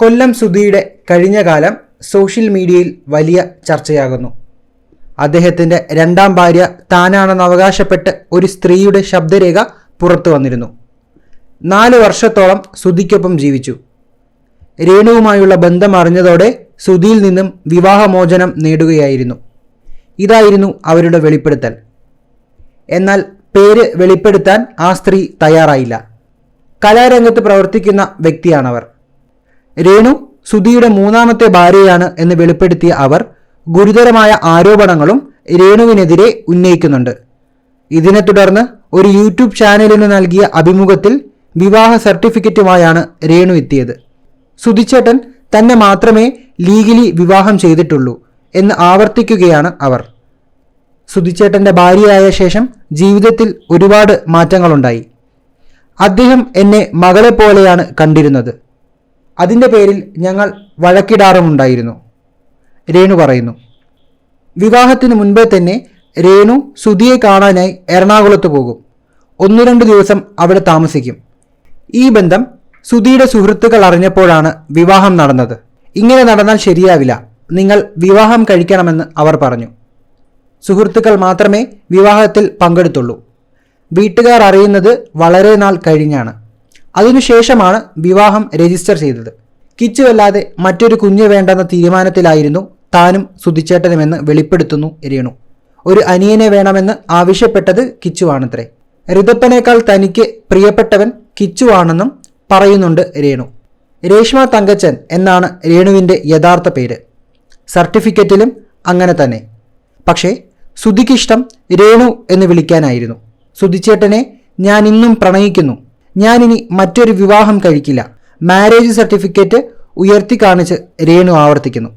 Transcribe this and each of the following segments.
കൊല്ലം സുധിയുടെ കഴിഞ്ഞ കാലം സോഷ്യൽ മീഡിയയിൽ വലിയ ചർച്ചയാകുന്നു. അദ്ദേഹത്തിന്റെ രണ്ടാം ഭാര്യ താനാണെന്ന് അവകാശപ്പെട്ട് ഒരു സ്ത്രീയുടെ ശബ്ദരേഖ പുറത്തു വന്നിരുന്നു. നാല് വർഷത്തോളം സുധിക്കൊപ്പം ജീവിച്ചു. രേണുവുമായുള്ള ബന്ധം അറിഞ്ഞതോടെ സുധിയിൽ നിന്നും വിവാഹമോചനം നേടുകയായിരുന്നു. ഇതായിരുന്നു അവരുടെ വെളിപ്പെടുത്തൽ. എന്നാൽ പേര് വെളിപ്പെടുത്താൻ ആ സ്ത്രീ തയ്യാറായില്ല. കലാരംഗത്ത് പ്രവർത്തിക്കുന്ന വ്യക്തിയാണവർ. രേണു സുധിയുടെ മൂന്നാമത്തെ ഭാര്യയാണ് എന്ന് വെളിപ്പെടുത്തിയ അവർ ഗുരുതരമായ ആരോപണങ്ങളും രേണുവിനെതിരെ ഉന്നയിക്കുന്നുണ്ട്. ഇതിനെ തുടർന്ന് ഒരു യൂട്യൂബ് ചാനലിന് നൽകിയ അഭിമുഖത്തിൽ വിവാഹ സർട്ടിഫിക്കറ്റുമായാണ് രേണു എത്തിയത്. സുധിച്ചേട്ടൻ തന്നെ മാത്രമേ ലീഗലി വിവാഹം ചെയ്തിട്ടുള്ളൂ എന്ന് ആവർത്തിക്കുകയാണ് അവർ. സുധിച്ചേട്ടന്റെ ഭാര്യയായ ശേഷം ജീവിതത്തിൽ ഒരുപാട് മാറ്റങ്ങളുണ്ടായി. അദ്ദേഹം എന്നെ മകളെ പോലെയാണ് കണ്ടിരുന്നത്. അതിന്റെ പേരിൽ ഞങ്ങൾ വഴക്കിടാറുമുണ്ടായിരുന്നു. രേണു പറയുന്നു വിവാഹത്തിന് മുൻപേ തന്നെ രേണു സുധിയെ കാണാനായി എറണാകുളത്ത് പോകും. ഒന്നു രണ്ട് ദിവസം അവിടെ താമസിക്കും. ഈ ബന്ധം സുധിയുടെ സുഹൃത്തുക്കൾ അറിഞ്ഞപ്പോഴാണ് വിവാഹം നടന്നത്. ഇങ്ങനെ നടന്നാൽ ശരിയാവില്ല. നിങ്ങൾ വിവാഹം കഴിക്കണമെന്ന് അവർ പറഞ്ഞു. സുഹൃത്തുക്കൾ മാത്രമേ വിവാഹത്തിൽ പങ്കെടുത്തുള്ളൂ. വീട്ടുകാർ അറിയുന്നത് വളരെ നാൾ കഴിഞ്ഞാണ്. അതിനുശേഷമാണ് വിവാഹം രജിസ്റ്റർ ചെയ്തത്. കിച്ചുവല്ലാതെ മറ്റൊരു കുഞ്ഞ് വേണ്ടെന്ന തീരുമാനത്തിലായിരുന്നു താനും സുധിച്ചേട്ടനുമെന്ന് വെളിപ്പെടുത്തുന്നു രേണു. ഒരു അനിയനെ വേണമെന്ന് ആവശ്യപ്പെട്ടത് കിച്ചുവാണത്രേ. ഋതപ്പനേക്കാൾ തനിക്ക് പ്രിയപ്പെട്ടവൻ കിച്ചുവാണെന്നും പറയുന്നുണ്ട് രേണു. രേഷ്മ തങ്കച്ചൻ എന്നാണ് രേണുവിന്റെ യഥാർത്ഥ പേര്. സർട്ടിഫിക്കറ്റിലും അങ്ങനെ തന്നെ. പക്ഷേ സുധിക്കിഷ്ടം രേണു എന്ന് വിളിക്കാനായിരുന്നു. സുധിച്ചേട്ടനെ ഞാൻ ഇന്നും പ്രണയിക്കുന്നു. ഞാനിനി മറ്റൊരു വിവാഹം കഴിക്കില്ല. മാരേജ് സർട്ടിഫിക്കറ്റ് ഉയർത്തി കാണിച്ച് രേണു ആവർത്തിക്കുന്നു.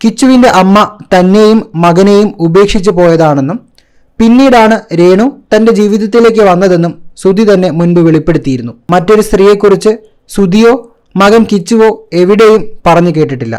കിച്ചുവിന്റെ അമ്മ തന്നെയും മകനെയും ഉപേക്ഷിച്ചു പോയതാണെന്നും പിന്നീടാണ് രേണു തന്റെ ജീവിതത്തിലേക്ക് വന്നതെന്നും സുധി തന്നെ മുൻപ് വെളിപ്പെടുത്തിയിരുന്നു. മറ്റൊരു സ്ത്രീയെക്കുറിച്ച് സുധിയോ മകൻ കിച്ചുവോ എവിടെയും പറഞ്ഞു കേട്ടിട്ടില്ല.